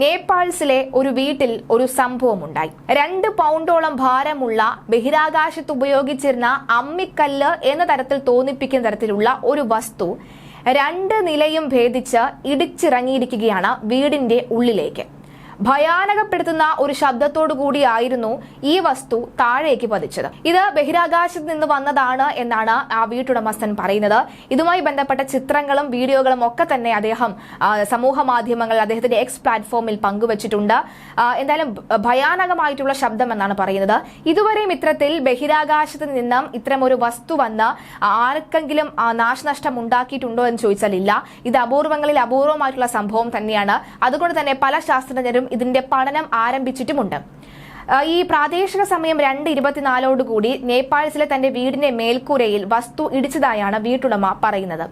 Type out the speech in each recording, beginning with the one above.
നേപ്പാൾസിലെ ഒരു വീട്ടിൽ ഒരു സംഭവമുണ്ടായി. രണ്ട് പൗണ്ടോളം ഭാരമുള്ള ബഹിരാകാശത്ത് ഉപയോഗിച്ചിരുന്ന അമ്മിക്കല്ല് എന്ന തരത്തിൽ തോന്നിപ്പിക്കുന്ന തരത്തിലുള്ള ഒരു വസ്തു രണ്ട് നിലയും ഭേദിച്ച് ഇടിച്ചിറങ്ങിയിരിക്കുകയാണ് വീടിന്റെ ഉള്ളിലേക്ക്. ഭയാനകപ്പെടുത്തുന്ന ഒരു ശബ്ദത്തോടു കൂടിയായിരുന്നു ഈ വസ്തു താഴേക്ക് പതിച്ചത്. ഇത് ബഹിരാകാശത്ത് നിന്ന് വന്നതാണ് എന്നാണ് ആ വീട്ടുടമസ്ഥൻ പറയുന്നത്. ഇതുമായി ബന്ധപ്പെട്ട ചിത്രങ്ങളും വീഡിയോകളും ഒക്കെ തന്നെ അദ്ദേഹം സമൂഹ മാധ്യമങ്ങൾ അദ്ദേഹത്തിന്റെ എക്സ് പ്ലാറ്റ്ഫോമിൽ പങ്കുവച്ചിട്ടുണ്ട്. എന്തായാലും ഭയാനകമായിട്ടുള്ള ശബ്ദം എന്നാണ് പറയുന്നത്. ഇതുവരെയും ഇത്തരത്തിൽ ബഹിരാകാശത്ത് നിന്നും ഇത്തരം ഒരു വസ്തു വന്ന് ആർക്കെങ്കിലും നാശനഷ്ടം ഉണ്ടാക്കിയിട്ടുണ്ടോ എന്ന് ചോദിച്ചാൽ ഇല്ല ഇത് അപൂർവങ്ങളിൽ അപൂർവമായിട്ടുള്ള സംഭവം തന്നെയാണ്. അതുകൊണ്ട് തന്നെ പല ശാസ്ത്രജ്ഞരും ഇതിന്റെ പഠനം ആരംഭിച്ചിട്ടുമുണ്ട്. ഈ പ്രാദേശിക സമയം രണ്ട് ഇരുപത്തിനാലോടുകൂടി നേപ്പാളിലെ തന്റെ വീടിന്റെ മേൽക്കൂരയിൽ വസ്തു ഇടിച്ചതായാണ് വീട്ടുടമ പറയുന്നത്.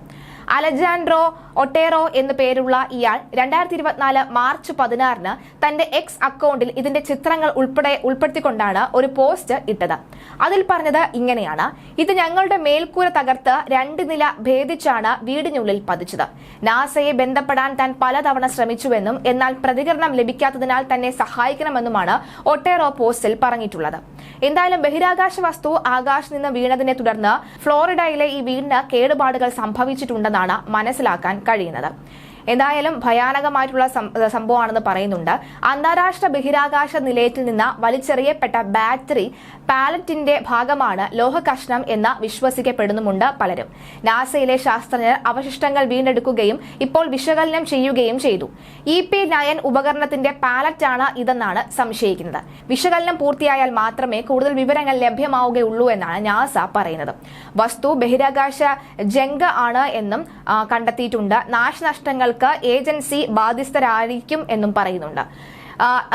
അലജാൻഡ്രോ ഒട്ടേറോ എന്നു പേരുള്ള ഇയാൾ രണ്ടായിരത്തി ഇരുപത്തിനാല് മാർച്ച് പതിനാറിന് തന്റെ എക്സ് അക്കൗണ്ടിൽ ഇതിന്റെ ചിത്രങ്ങൾ ഉൾപ്പെടെ ഉൾപ്പെടുത്തിക്കൊണ്ടാണ് ഒരു പോസ്റ്റ് ഇട്ടത്. അതിൽ പറഞ്ഞത് ഇങ്ങനെയാണ്. ഇത് ഞങ്ങളുടെ മേൽക്കൂര തകർത്ത് രണ്ട് നില ഭേദിച്ചാണ് വീടിനുള്ളിൽ പതിച്ചത്. നാസയെ ബന്ധപ്പെടാൻ താൻ പലതവണ ശ്രമിച്ചുവെന്നും എന്നാൽ പ്രതികരണം ലഭിക്കാത്തതിനാൽ തന്നെ സഹായിക്കണമെന്നുമാണ് ഒട്ടേറോ പോസ്റ്റിൽ പറഞ്ഞിട്ടുള്ളത്. എന്തായാലും ബഹിരാകാശ വസ്തു ആകാശത്ത് നിന്ന് വീണതിനെ തുടർന്ന് ഫ്ലോറിഡയിലെ ഈ വീടിന് കേടുപാടുകൾ സംഭവിച്ചിട്ടുണ്ടെന്നാണ് മനസ്സിലാക്കാൻ കഴിയുന്നത്. എന്തായാലും ഭയാനകമായിട്ടുള്ള സംഭവമാണെന്ന് പറയുന്നുണ്ട്. അന്താരാഷ്ട്ര ബഹിരാകാശ നിലയത്തിൽ നിന്ന് വലിച്ചെറിയപ്പെട്ട ബാറ്ററി പാലറ്റിന്റെ ഭാഗമാണ് ലോഹകഷ്ണം എന്ന് വിശ്വസിക്കപ്പെടുന്നുമുണ്ട് പലരും. നാസയിലെ ശാസ്ത്രജ്ഞർ അവശിഷ്ടങ്ങൾ വീണ്ടെടുക്കുകയും ഇപ്പോൾ വിശകലനം ചെയ്യുകയും ചെയ്തു. ഇ പി നയൻ ഉപകരണത്തിന്റെ പാലറ്റാണ് ഇതെന്നാണ് സംശയിക്കുന്നത്. വിശകലനം പൂർത്തിയായാൽ മാത്രമേ കൂടുതൽ വിവരങ്ങൾ ലഭ്യമാവുകയുള്ളൂ എന്നാണ് നാസ പറയുന്നത്. വസ്തു ബഹിരാകാശ ജംഗ ആണ് എന്നും കണ്ടെത്തിയിട്ടുണ്ട്. കണ്ടെത്തിയിട്ടുണ്ട് നാശനഷ്ടങ്ങൾക്ക് ഏജൻസി ബാധ്യസ്ഥരായിരിക്കും എന്നും പറയുന്നുണ്ട്.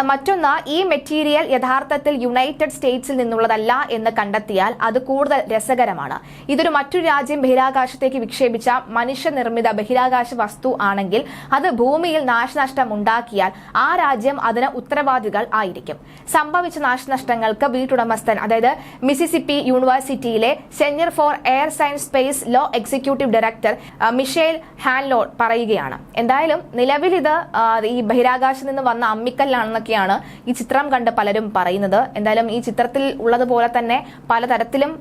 മറ്റൊന്ന് ഈ മെറ്റീരിയൽ യഥാർത്ഥത്തിൽ യുണൈറ്റഡ് സ്റ്റേറ്റ്സിൽ നിന്നുള്ളതല്ല എന്ന് കണ്ടെത്തിയാൽ അത് കൂടുതൽ രസകരമാണ്. ഇതൊരു മറ്റൊരു രാജ്യം ബഹിരാകാശത്തേക്ക് വിക്ഷേപിച്ച മനുഷ്യനിർമ്മിത ബഹിരാകാശ വസ്തു ആണെങ്കിൽ അത് ഭൂമിയിൽ നാശനഷ്ടം ഉണ്ടാക്കിയാൽ ആ രാജ്യം അതിന് ഉത്തരവാദികൾ ആയിരിക്കും. സംഭവിച്ച നാശനഷ്ടങ്ങൾക്ക് വീട്ടുടമസ്ഥൻ അതായത് മിസിസിപ്പി യൂണിവേഴ്സിറ്റിയിലെ centre for air science space law executive director Michelle Hanlon പറയുകയാണ്. എന്തായാലും നിലവിൽ ഇത് ഈ ബഹിരാകാശത്ത് നിന്ന് വന്ന അമ്മിക്കല്ലാണെന്നൊക്കെയാണ് ഈ ചിത്രം കണ്ട് പലരും പറയുന്നത്. എന്തായാലും ഈ ചിത്രത്തിൽ ഉള്ളതുപോലെ തന്നെ പലതരത്തിലും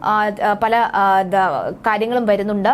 പല കാര്യങ്ങളും വരുന്നുണ്ട്.